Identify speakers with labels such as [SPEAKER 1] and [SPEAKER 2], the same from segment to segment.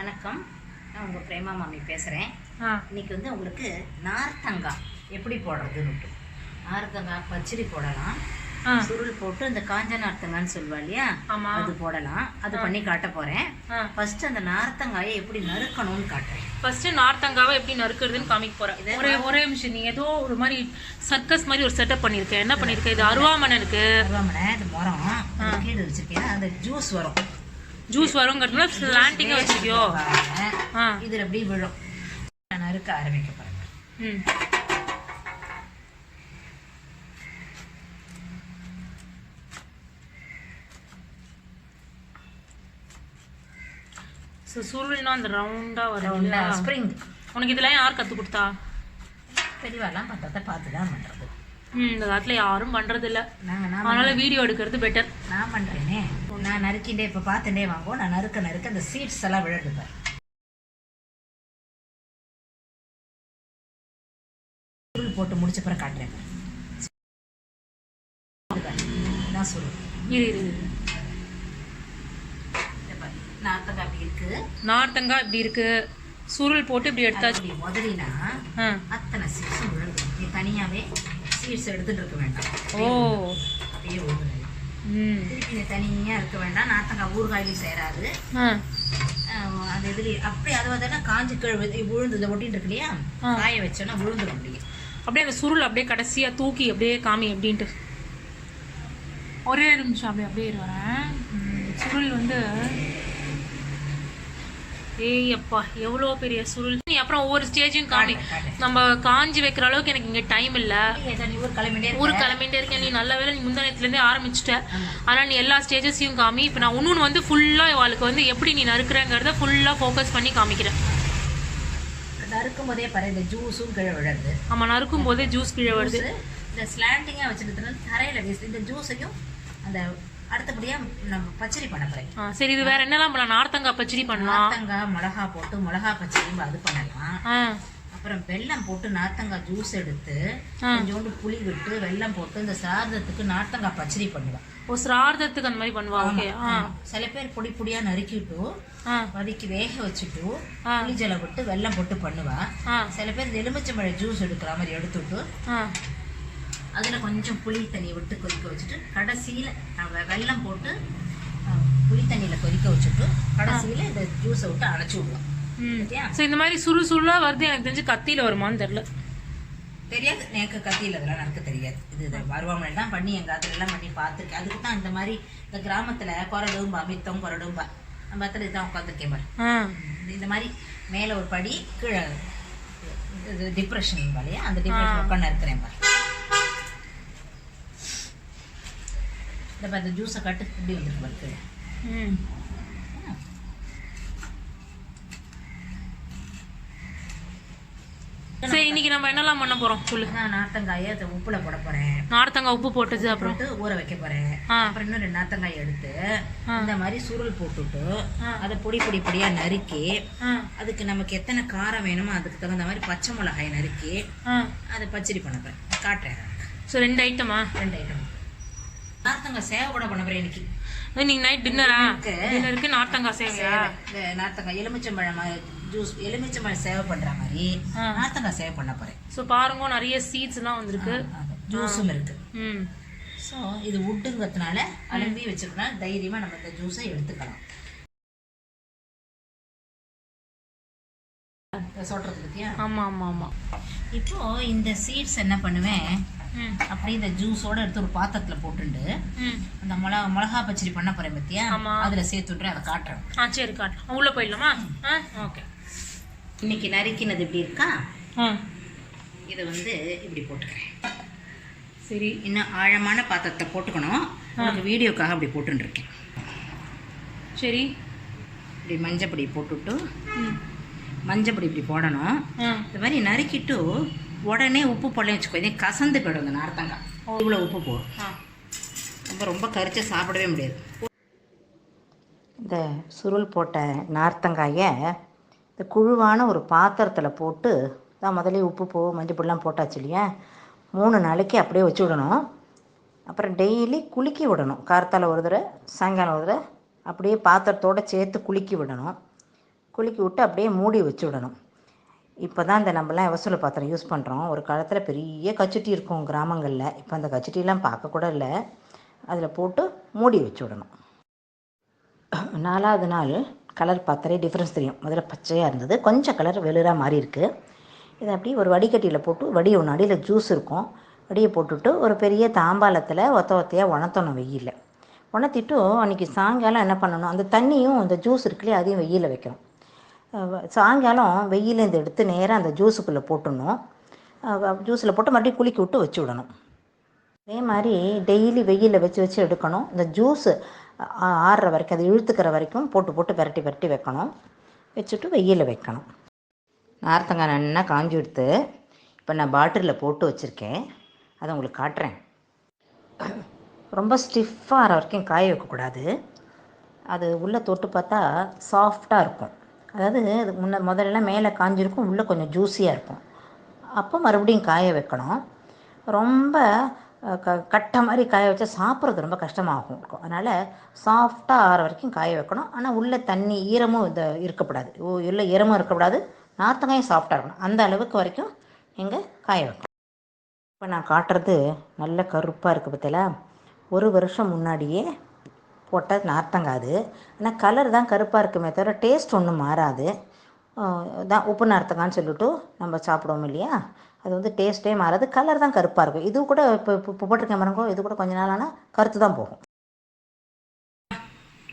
[SPEAKER 1] வணக்கம். நான் உங்கள் பிரேமா மாமி பேசுகிறேன் இன்னைக்கு வந்து உங்களுக்கு நார்த்தங்காய் எப்படி போடுறதுன்னு நார்த்தங்காய் பச்சடி போடலாம். சுருள் போட்டு அந்த காஞ்ச நார்த்தங்கான்னு சொல்லுவா இல்லையா. அது போடலாம். அது பண்ணி காட்ட போகிறேன் ஃபர்ஸ்ட் அந்த நார்த்தங்காயை எப்படி நறுக்கணும்னு காட்டுறேன்.
[SPEAKER 2] ஃபர்ஸ்ட் நார்த்தங்காவை எப்படி நறுக்கிறதுன்னு காமிக்க போறேன்.
[SPEAKER 1] இது
[SPEAKER 2] ஒரே ஒரே நிமிஷம். நீ ஏதோ ஒரு மாதிரி சர்க்கஸ் மாதிரி ஒரு செட்டப் பண்ணிருக்கேன் என்ன பண்ணிருக்க இது அருவாமனை இருக்கு
[SPEAKER 1] அருவாமனை இது மரம். கீழே வச்சிருக்கேன் அந்த ஜூஸ் வரும்.
[SPEAKER 2] ஜூஸ் வருங்கிறதுனால ஸ்லாண்டிங்கா வச்சிருக்கியோ ஆ.
[SPEAKER 1] இதில் எப்படி விழும். நான் நறுக்க ஆரம்பிக்க போகிறேன்
[SPEAKER 2] ம். ஸோ சுருள்னா அந்த ரவுண்டா வரும்ல.
[SPEAKER 1] ஸ்ப்ரிங்
[SPEAKER 2] உனக்கு இதெல்லாம் யார் கத்து கொடுத்தா?
[SPEAKER 1] பெரியவாலாம் பண்ணுறதை பார்த்து தான் பண்ணுறது
[SPEAKER 2] ம் இந்த காலத்துல யாரும் பண்றது இல்ல
[SPEAKER 1] நாங்கள் நான்
[SPEAKER 2] அதனால வீடியோ எடுக்கிறது பெட்டர்
[SPEAKER 1] நான் பண்றேனே. நான் நறுக்கிண்டே இப்ப பார்த்துட்டே வாங்குவோம் நான் நறுக்க நறுக்க அந்த சீட்ஸ் எல்லாம் சுருள் போட்டு முடிச்ச பிறகு காட்டுறேன். நான் பாரு. நார்த்தங்காய் அப்படி இருக்கு.
[SPEAKER 2] நார்த்தங்காய் இப்படி இருக்கு. சுருள் போட்டு இப்படி எடுத்தாச்சு. ஆ.
[SPEAKER 1] அத்தனை விழுது. நீ தனியாவே சீட்ஸ் எடுத்துட்டு இருக்க வேண்டாம்.
[SPEAKER 2] ஓ.
[SPEAKER 1] அப்படியே
[SPEAKER 2] ம்.
[SPEAKER 1] திருப்பி நீ தனியா இருக்க வேண்டாம். நார்த்தங்காய் ஊறுகாயிலையும் சேராது அந்த இதுல அப்படி அது வந்து காஞ்சி கழுவு விழுந்து இதை இருக்கு இல்லையா. காய வச்சோன்னா விழுந்துடும் அப்படியே
[SPEAKER 2] அப்படியே அந்த சுருள் அப்படியே கடைசியா தூக்கி அப்படியே காமி அப்படின்ட்டு. ஒரே நிமிஷம் அப்படியே அப்படியே வரேன் சுருள் வந்து ஏய் அப்பா எவ்வளோ பெரிய சுருள். நீ அப்புறம் ஒவ்வொரு
[SPEAKER 1] காட்டு, காட்டு.
[SPEAKER 2] நம்ம காஞ்சி வைக்கிற அளவுக்கு எனக்கு இங்க டைம் இல்ல.
[SPEAKER 1] ஊர் கிளம்பிட்டே
[SPEAKER 2] இருக்கேன் நீ நல்ல வேளை நீ முந்தானத்துலேருந்தே ஆரம்பிச்சிட்ட. ஆனால் நீ எல்லா ஸ்டேஜஸையும் காமி. இப்போ நான் இன்னொன்று வந்து ஃபுல்லாக இவாளுக்கு வந்து எப்படி நீ நறுக்கிறேங்கிறத ஃபுல்லாக ஃபோக்கஸ் பண்ணி காமிக்கிறேன்.
[SPEAKER 1] நறுக்கும் போதே பாரு இந்த ஜூஸும் கீழே விழுறது.
[SPEAKER 2] ஆமா நறுக்கும் போதே ஜூஸ் கீழே
[SPEAKER 1] ஜூஸு இந்த ஸ்லாண்டிங்காக வச்சிருக்கிறதுனால தரையில வீசு இந்த ஜூஸையும் அந்த அடுத்தபடியா நம்ம பச்சடி பண்ண போறேன்.
[SPEAKER 2] சரி இது வேற என்னலாம் பண்ணலாம்? நார்த்தங்காய் பச்சடி பண்ணலாம்.
[SPEAKER 1] நார்த்தங்காய் மிளகா போட்டு மிளகா பச்சடியும் அது பண்ணலாம். அப்புறம் வெல்லம் போட்டு நார்த்தங்காய் ஜூஸ் எடுத்து. கொஞ்சோண்டு புளி விட்டு வெல்லம் போட்டு இந்த சாதத்துக்கு நார்த்தங்காய் பச்சடி பண்ணுவேன்
[SPEAKER 2] ஓ சிரார்த்தத்துக்கு அந்த மாதிரி பண்ணுவா? ஓகே. ஆ.
[SPEAKER 1] ஆமா. சில பேர் பொடி பொடியா நறுக்கிட்டு வதக்கி வேக வச்சுட்டு. புளி ஜலம் விட்டு வெல்லம் போட்டு பண்ணுவா. சில பேர் எலுமிச்சம்பழ ஜூஸ் எடுக்கிற மாதிரி எடுத்துட்டு அதுல கொஞ்சம் புளி தண்ணியை விட்டு கொதிக்க வச்சுட்டு கடைசியில வெல்லம் போட்டு புளி தண்ணியில கொதிக்க வச்சுட்டு கடைசியில இந்த ஜூஸை விட்டு அடைச்சி விடுவோம்
[SPEAKER 2] ம்.
[SPEAKER 1] சரியா?
[SPEAKER 2] ஸோ இந்த மாதிரி சுருள் சுருளா வருது எனக்கு தெரிஞ்சு கத்தியில வருமான்னு தெரியல.
[SPEAKER 1] தெரியாது. எனக்கு கத்தியில் அதெல்லாம் நடக்க தெரியாது. இது மருவாமனை தான் பண்ணி எங்கள் அதில் எல்லாம் பண்ணி பார்த்துருக்கேன். அதுக்கு தான் இந்த மாதிரி இந்த கிராமத்தில் குரடும்பா மித்தம் குரடும்பா நம்ம இடத்துல இதுதான் உட்காந்துருக்கேன் பாரு. இந்த மாதிரி மேலே ஒரு படி கீழே டிப்ரெஷன் இல்லையா? அந்த டிப்ரெஷன் உட்காந்து இருக்கிறேன் பாரு. இந்த இந்த ஜூஸை கட்டு இப்படி வந்துருக்கு பாரு கீழே.
[SPEAKER 2] ம். சரி இன்னைக்கு நம்ம என்னெல்லாம் பண்ண போறோம்? சொல்லு.
[SPEAKER 1] நான் நார்த்தங்காயை அதை உப்புல போட போறேன்.
[SPEAKER 2] நார்த்தங்காய் உப்பு போட்டது அப்புறம்?
[SPEAKER 1] போட்டு ஊற வைக்க போறேன். அப்புறம் இன்னும் ரெண்டு நார்த்தங்காய் எடுத்து. இந்த மாதிரி சுருள் போட்டுட்டு. அதை பொடி பொடி பொடியா நறுக்கி அதுக்கு நமக்கு எத்தனை காரம் வேணுமோ அதுக்கு தகுந்த மாதிரி பச்சை மிளகாய் நறுக்கி அதை பச்சடி பண்ண போறேன். காட்டுறேன்
[SPEAKER 2] ஸோ ரெண்டு ஐட்டமா
[SPEAKER 1] ரெண்டு ஐட்டம் நார்த்தங்காய் சேவை கூட பண்ண போறேன் இன்னைக்கு.
[SPEAKER 2] இன்னைக்கு நைட் டின்னரா. டின்னருக்கு நார்த்தங்காய் சேவையா?
[SPEAKER 1] நார்த்தங்காய் எலுமிச்சம்பழம் ஜூஸ் எலுமிச்சம்பழம் சேவை பண்ற மாதிரி. நார்த்தங்காய் சேவை பண்ண போறேன்.
[SPEAKER 2] ஸோ பாருங்க நிறைய சீட்ஸ்லாம் வந்திருக்கு.
[SPEAKER 1] ஜூஸும் இருக்கு.
[SPEAKER 2] ம்.
[SPEAKER 1] ஸோ இது உட்டுங்கிறதுனால அலம்பி வச்சிருக்கனால தைரியமா நம்ம இந்த ஜூஸை எடுத்துக்கலாம். சொல்றது பத்தியா?
[SPEAKER 2] ஆமா ஆமா ஆமா.
[SPEAKER 1] இப்போ இந்த சீட்ஸ் என்ன பண்ணுவேன்? அப்படியே இந்த ஜூஸோட எடுத்து ஒரு பாத்திரத்துல போட்டுண்டு அந்த மிளகா மிளகா பச்சடி பண்ண போறேன் பத்தியா. அதுல சேர்த்துட்டு அதை காட்டுறேன்.
[SPEAKER 2] ஆ சரி காட்டு உள்ள போயிடலாமா? ஓகே.
[SPEAKER 1] இன்னைக்கு நறுக்கினது இப்படி இருக்கா? இதை வந்து இப்படி போட்டுக்கிறேன்.
[SPEAKER 2] சரி.
[SPEAKER 1] இன்னும் ஆழமான பாத்திரத்தை போட்டுக்கணும். உங்களுக்கு வீடியோக்காக அப்படி போட்டுருக்கேன்
[SPEAKER 2] சரி.
[SPEAKER 1] இப்படி மஞ்சப்பொடி போட்டுட்டு
[SPEAKER 2] ம்.
[SPEAKER 1] மஞ்சப்பொடி இப்படி போடணும். இந்த மாதிரி நறுக்கிட்டு உடனே உப்பு போடலாம் வச்சுக்கோ இதே கசந்து போயிடும் இந்த நார்த்தங்காய் இவ்வளோ உப்பு போடும்
[SPEAKER 2] ஆ.
[SPEAKER 1] ரொம்ப ரொம்ப கரிச்சு சாப்பிடவே முடியாது. இந்த சுருள் போட்ட நார்த்தங்காயை இந்த குழுவான ஒரு பாத்திரத்தில் போட்டு தான் முதல்ல உப்பு போ மஞ்சள் பொடிலாம் போட்டாச்சு இல்லையா? மூணு நாளைக்கு அப்படியே வச்சு விடணும். அப்புறம் டெய்லி குலுக்கி விடணும். கார்த்தால ஒரு தடவை சாயங்காலம் ஒரு தடவை அப்படியே பாத்திரத்தோடு சேர்த்து குலுக்கி விடணும். குலுக்கி விட்டு அப்படியே மூடி வச்சு விடணும். இப்போ தான் இந்த நம்மலாம் எவசூல பாத்திரம் யூஸ் பண்ணுறோம் ஒரு காலத்தில் பெரிய கச்சட்டி இருக்கும் கிராமங்களில். இப்போ அந்த கச்சட்டிலாம் பார்க்கக்கூட இல்லை. அதில் போட்டு மூடி வச்சு விடணும். நாலாவது நாள் கலர் பார்த்தாலே டிஃப்ரென்ஸ் தெரியும். முதல்ல பச்சையாக இருந்தது. கொஞ்சம் கலர் வெளிராக மாறி இருக்குது இதை அப்படியே ஒரு வடிகட்டியில் போட்டு வடி ஒன்று அடியில் ஜூஸ் இருக்கும். வடியை போட்டுவிட்டு ஒரு பெரிய தாம்பாளத்தில் ஒத்த ஒத்தையாக உணர்த்தணும் வெயிலில். உணர்த்திட்டு அன்றைக்கி சாயங்காலம் என்ன பண்ணணும்? அந்த தண்ணியும் அந்த ஜூஸ் இருக்குல்லையே அதையும் வெயிலில் வைக்கணும். சாயங்காலம் வெயிலேருந்து எடுத்து நேராக அந்த ஜூஸுக்குள்ளே போட்டுடணும். ஜூஸில் போட்டு மறுபடியும் குளிக்க விட்டு வச்சு விடணும். அதே மாதிரி டெய்லி வெயிலில் வச்சு வச்சு எடுக்கணும். இந்த ஜூஸு ஆறுற வரைக்கும் அதை இழுத்துக்கிற வரைக்கும் போட்டு போட்டு விரட்டி விரட்டி வைக்கணும். வச்சுட்டு வெயிலில் வைக்கணும். நார்த்தங்காய் நல்லா காஞ்சி எடுத்து இப்போ நான் பாட்டிலில் போட்டு வச்சுருக்கேன். அதை உங்களுக்கு காட்டுறேன். ரொம்ப ஸ்டிஃபாக ஆகிற வரைக்கும் காய வைக்கக்கூடாது. அது உள்ளே தொட்டு பார்த்தா சாஃப்டாக இருக்கும். அதாவது அது முன்ன முதல்ல மேலே காஞ்சிருக்கும் உள்ளே கொஞ்சம் ஜூஸியாக இருக்கும். அப்போ மறுபடியும் காய வைக்கணும். ரொம்ப க கட்ட மாதிரி காய வச்சா சாப்பிட்றது ரொம்ப கஷ்டமாகும். இருக்கும் அதனால் சாஃப்டாக ஆகிற வரைக்கும் காய வைக்கணும். ஆனால் உள்ளே தண்ணி ஈரமும் இந்த இருக்கக்கூடாது ஓ உள்ள ஈரமும் இருக்கக்கூடாது நார்த்தங்காயும் சாஃப்டாக இருக்கணும். அந்த அளவுக்கு வரைக்கும் நீங்கள் காய வைக்கணும். இப்போ நான் காட்டுறது நல்ல கருப்பாக இருக்குது பார்த்தீங்களா? ஒரு வருஷம் முன்னாடியே போட்ட நார்த்தங்காய் அது ஆனால் கலர் தான் கருப்பாக இருக்குமே தவிர டேஸ்ட் ஒன்றும் மாறாது. தான் உப்பு நார்த்தங்கான்னு சொல்லிட்டு நம்ம சாப்பிடுவோம் இல்லையா? அது வந்து டேஸ்ட்டே மாறாது. கலர் தான் கருப்பாக இருக்கும். இது கூட இப்போ இப்போ இப்போ போட்டிருக்கேன் பாருங்க இது கூட கொஞ்ச நாள் ஆனால் கருத்து தான் போகும்.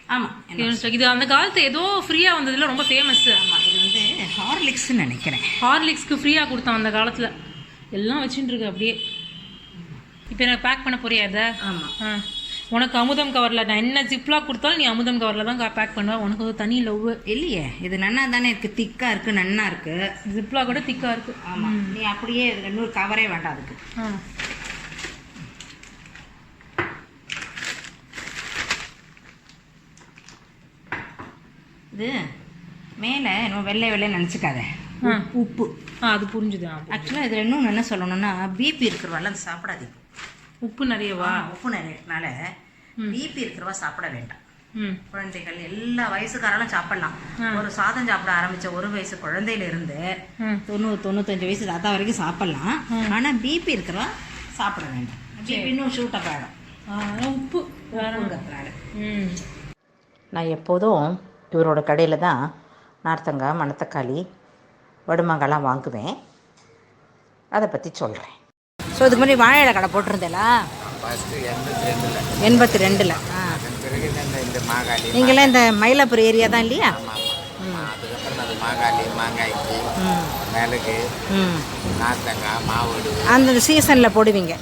[SPEAKER 1] ஆமாம்
[SPEAKER 2] இது அந்த காலத்து ஏதோ ஃப்ரீயா வந்ததுல ரொம்ப ஃபேமஸ்
[SPEAKER 1] ஆமாம் இது வந்து ஹார்லிக்ஸ்ன்னு நினைக்கிறேன்.
[SPEAKER 2] ஹார்லிக்ஸ்க்கு ஃப்ரீயா கொடுத்தான் அந்த காலத்துல. எல்லாம் வச்சுட்டு இருக்கு அப்படியே. இப்போ எனக்கு பேக் பண்ண போறியா அதை
[SPEAKER 1] ஆமாம்
[SPEAKER 2] ஆ. உனக்கு அமுதம் கவர்ல நான் என்ன ஜிப்லாக் கொடுத்தாலும் நீ அமுதம் கவர்ல தான் பேக் பண்ணுவ. உனக்கு ஒரு தனி லவ்
[SPEAKER 1] இல்லையே இது நன்னா தானே இருக்குது திக்காக இருக்குது நன்னா இருக்குது
[SPEAKER 2] ஜிப்லாக் கூட திக்கா இருக்கு.
[SPEAKER 1] ஆமாம் நீ அப்படியே இதுல இன்னொரு கவரே வேண்டாம் அதுக்கு.
[SPEAKER 2] ஆ.
[SPEAKER 1] இது மேலே இன்னும் வெள்ளை வெள்ளை நினச்சிக்காத. உப்பு
[SPEAKER 2] ஆ அது புரிஞ்சுது.
[SPEAKER 1] ஆக்சுவலாக இதில் இன்னும் என்ன சொல்லணும்னா பிபி இருக்கிறவாள் அது சாப்பிடாதீங்க.
[SPEAKER 2] உப்பு நிறையவா
[SPEAKER 1] உப்பு நிறையனால பிபி இருக்கிறவா சாப்பிட வேண்டாம்.
[SPEAKER 2] ம்.
[SPEAKER 1] குழந்தைகள் எல்லா வயசுக்காரங்களும் சாப்பிடலாம். ஒரு சாதம் சாப்பிட ஆரம்பிச்ச ஒரு வயசு குழந்தையில இருந்து தொண்ணூறு தொண்ணூத்தஞ்சு வயசு தாத்தா வரைக்கும் சாப்பிடலாம். ஆனால் பிபி இருக்கிறவா சாப்பிட வேண்டாம். பிபி இன்னும் ஷூட் அப் ஆகிடும்
[SPEAKER 2] ஆ, உப்பு.
[SPEAKER 1] நான் எப்போதும் இவரோட கடையில் தான் நார்த்தங்காய் மணத்தக்காளி வடுமாங்காய்லாம் வாங்குவேன். அதை பற்றி சொல்கிறேன் ஸோ இதுக்கு முன்னாடி வாழை இலை கடை போட்டிருந்தேலா?
[SPEAKER 3] எண்பத்தி ரெண்டில்.
[SPEAKER 1] ஆ. நீங்களாம் இந்த மயிலாப்பூர் ஏரியா தான் இல்லையா? அந்த சீசனில் போடுவீங்க.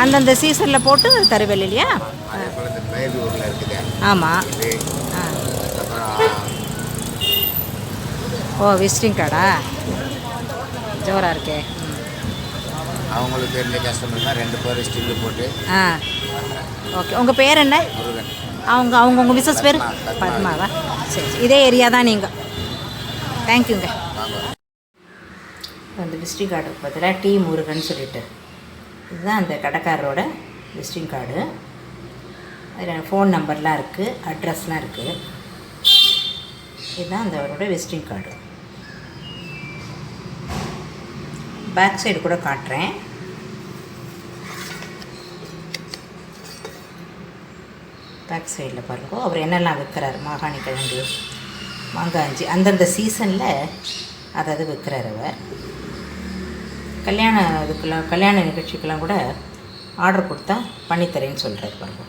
[SPEAKER 1] அந்தந்த சீசனில் போட்டு தருவேல் இல்லையா? ஆமாம்
[SPEAKER 3] இது
[SPEAKER 1] ஆ
[SPEAKER 3] அப்புறம்
[SPEAKER 1] ஓ விசிட்டிங் கார்டா? ஜோராக இருக்கே. ம்.
[SPEAKER 3] அவங்களுக்கு தெரிஞ்ச கஸ்டமர் தான் ரெண்டு பேரும் ஸ்டில்லு போட்டு
[SPEAKER 1] ஆ. ஓகே உங்கள் பேர் என்ன? அவங்க அவங்க உங்கள் மிஸ்ஸஸ் பேர்?
[SPEAKER 3] பத்மா, பத்மா.
[SPEAKER 1] பத்மாவா? சரி சரி. இதே ஏரியா தான் நீங்கள் தேங்க்யூங்க அந்த விசிட்டிங் கார்டுக்கு பதிலாக டி முருகன் சொல்லிட்டு. இதுதான் அந்த கடைக்காரரோட விசிட்டிங் கார்டு. அதில் ஃபோன் நம்பர்லாம் இருக்குது அட்ரஸ்லாம் இருக்குது இதுதான் அந்த அவரோட விசிட்டிங் கார்டு. பேக் சைடு கூட காட்டுறேன். பேக் சைடில் பாருங்க அவர் என்னெல்லாம் விற்கிறாரு மாகாணி கிழங்கு மாங்காஞ்சி அந்தந்த சீசனில் அதாவது விற்கிறார் அவர். கல்யாண இதுக்கெல்லாம் கல்யாண நிகழ்ச்சிக்கெல்லாம் கூட ஆர்டர் கொடுத்தா பண்ணித்தரேன்னு சொல்கிறார் பாருங்க.